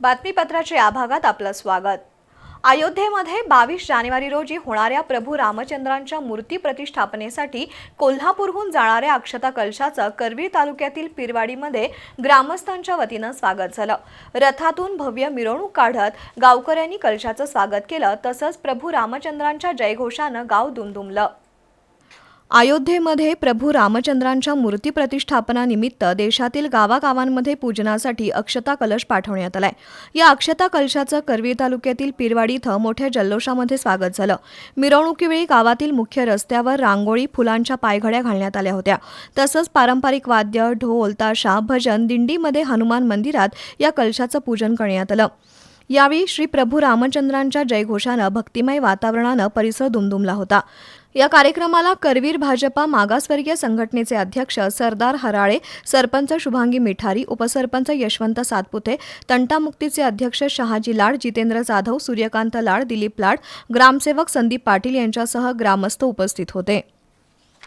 बातमीपत्राच्या या भागात आपलं स्वागत. अयोध्येमध्ये बावीस जानेवारी रोजी होणाऱ्या प्रभू रामचंद्रांच्या मूर्ती प्रतिष्ठापनेसाठी कोल्हापूरहून जाणाऱ्या अक्षता कलशाचं करवीर तालुक्यातील पिरवाडीमध्ये ग्रामस्थांच्या वतीनं स्वागत झालं. रथातून भव्य मिरवणूक काढत गावकऱ्यांनी कलशाचं स्वागत केलं तसंच प्रभू रामचंद्रांच्या जयघोषानं गाव दुमदुमलं. अयोध्येमध्ये प्रभू रामचंद्रांच्या मूर्ती प्रतिष्ठापनानिमित्त देशातील गावागावांमध्ये पूजनासाठी अक्षता कलश पाठवण्यात आलाय. या अक्षता कलशाचं करवीर तालुक्यातील पिरवाडी इथं मोठ्या जल्लोषामध्ये स्वागत झालं. मिरवणुकीवेळी गावातील मुख्य रस्त्यावर रांगोळी फुलांच्या पायघड्या घालण्यात आल्या होत्या. तसंच पारंपरिक वाद्य ढोल ताशा भजन दिंडीमध्ये हनुमान मंदिरात या कलशाचं पूजन करण्यात आलं. यावेळी श्री प्रभू रामचंद्रांच्या जयघोषानं भक्तिमय वातावरणानं परिसर दुमदुमला होता. या कार्यक्रमाला करवीर भाजपा मागासवर्गीय संघटनेचे अध्यक्ष सरदार हराळे सरपंच शुभांगी मिठारी उपसरपंच यशवंत सातपुते तंटामुक्तीचे अध्यक्ष शहाजी लाड जितेंद्र जाधव सूर्यकांत लाड दिलीप लाड ग्रामसेवक संदीप पाटील यांच्यासह ग्रामस्थ उपस्थित होते.